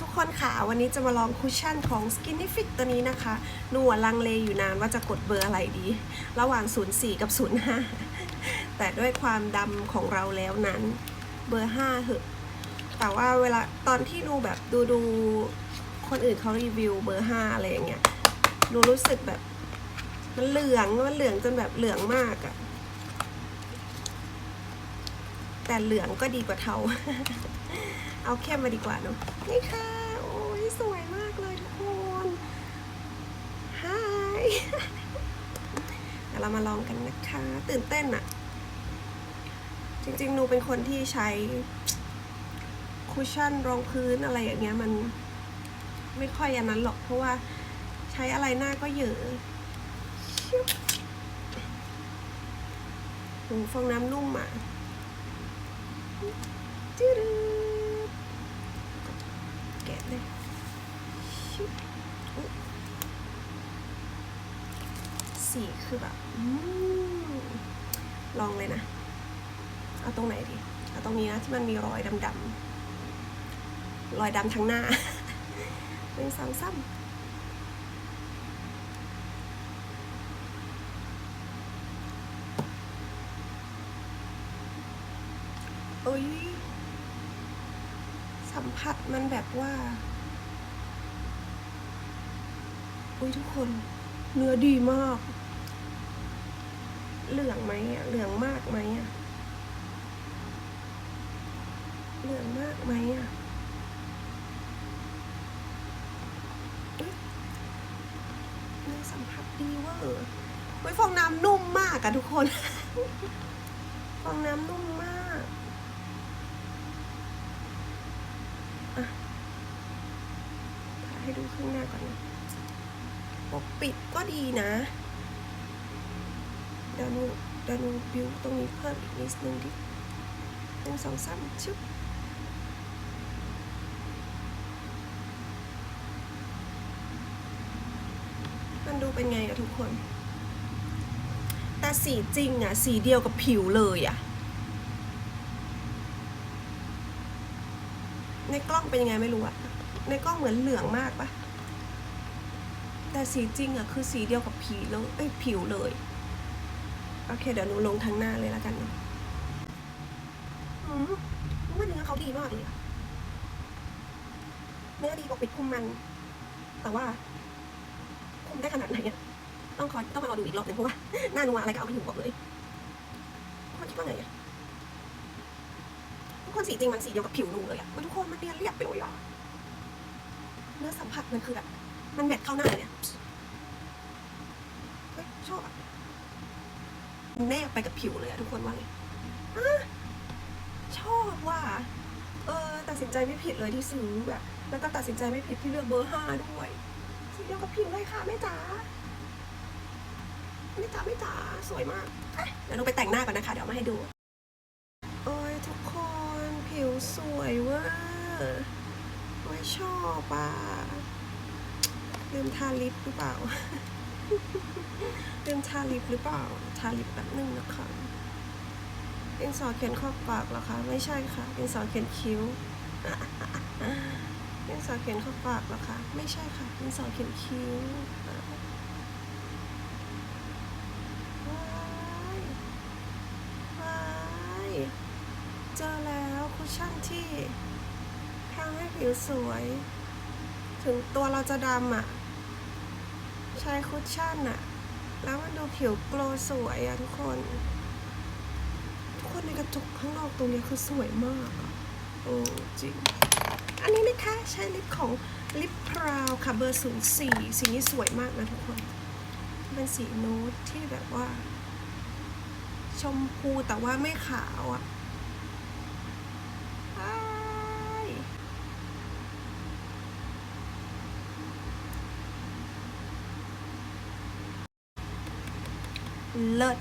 ทุกคนค่ะวันนี้จะมาลองคุชชั่นของ Skinny Fit ตัวนี้นะคะหนูลังเลอยู่นานว่าจะกดเบอร์อะไรดี ระหว่าง 04 กับ 05 แต่ด้วยความดำของเราแล้วนั้น เบอร์ 5 เหอะ แต่ว่าเวลาตอนที่ดูแบบดูดูคนอื่นเขารีวิวเบอร์ 5 อะไรอย่างเงี้ยหนูรู้สึกแบบ มันเหลือง มันเหลืองจนแบบเหลืองมากอะ แต่เหลืองก็ดีกว่าเทา เอาเข้มมาดีกว่าเนาะนี่ค่ะ โอ้ยสวยมากเลยทุกคนฮายเดี๋ยวเรามาลองกันนะคะ ตื่นเต้นอะจริงๆหนูเป็นคนที่ใช้คุชชั่นรองพื้นอะไรอย่างเงี้ยมันไม่ค่อยอันนั้นหรอกเพราะว่าใช้อะไรหน้าก็เยอะชิบโอ้ฟองน้ำนุ่มอะ จืดแกะเลยสีคือแบบอลองเลยนะ เอาตรงไหนดี เอาตรงนี้นะที่มันมีรอยดำๆรอยดำทั้งหน้าหนึ่งสองสาม อ้ยสัมผัสมันแบบว่าอุ้ยทุกคน เนื้อดีมาก เหลืองไหมอะเหลืองมากไหมอะเหลืองมากไหมอะเนื้อสัมผัสดีเวอร์ไว้ยฟองน้ำนุ่มมากอะทุกคน ฟองน้ำนุ่มมาก อะถ่ายให้ดูข้างหน้าก่อนนะปกปิดก็ดีนะดี๋ยวหนูดี๋ยวหนูบิวตรงนี้เพิ่มอีกนิดนึงดิหนึ่งสองสามชึบมันดูเป็นไงอะทุกคน แต่สีจริงอะสีเดียวกับผิวเลยอะ ในกล้องเป็นยังไงไม่รู้อะในกล้องเหมือนเหลืองมากปะแต่สีจริงอะคือสีเดียวกับผิวเลยเอ้ผิวเลย โอเค เดี๋ยวหนูลงทางหน้าเลยแล้วกันอืมว่าเนื้อเขาดีมากเลยเนื้อดีกว่าปิดคุมมัน แต่ว่า คุมได้ขนาดไหนอะต้องคอยต้องมารอดูอีกรอบหนึ่งเพราะว่าหน้านัวอะไรก็เอาไม่อยู่บอกเลยทุกคนคิดว่าไงอะ ทุกคนสีจริงมันสีเดียวกับผิวหนูเลยอะทุกคนมันเรียบเรียบไปเลยอะเนื้อสัมผัสมันคือแบบมันแมทเข้าหน้าเลยเนี่ยชอบอะแนบไปกับผิวเลยอะทุกคนว่าไงชอบว่า เออตัดสินใจไม่ผิดเลยที่ซื้อแบบแล้วก็ตัดสินใจไม่ผิดที่เลือกเบอร์ห้าด้วยสีเดียวกับผิวเลยค่ะแม่จ๋าแม่จ๋าแม่จ๋าสวยมากเดี๋ยวหนูไปแต่งหน้าก่อนนะคะ เดี๋ยวมาให้ดู โอ้ยทุกคนผิว สวยเวอร์โอ้ยชอบอะ ลืมทาลิปหรือเปล่า ลืมทาลิปหรือเปล่า ทาลิปแป๊บนึงนะคะดินสอเขียนขอบปากเหรอคะ ไม่ใช่ค่ะดินสอเขียนคิ้วดินสอเขียนขอบปากเหรอคะ ไม่ใช่ค่ะดินสอเขียนคิ้วว้ายว้ายเจอแล้ว คุชชั่นที่ทำให้ผิวสวย ถึงตัวเราจะดำอะ ใช้คุชชั่นอะ แล้วมันดูผิวโกลสวยอะทุกคน ทุกคนในกระจกข้างนอกตรงนี้คือสวยมากโอ้จริง อันนี้นะคะใช้ลิปของลิปพราวค่ะเบอร์ศูนย์สี่สีนี้สวยมากนะทุกคน เป็นสีนูดที่แบบว่า ชมพูแต่ว่าไม่ขาวอะ่ะอ้าย เลิศ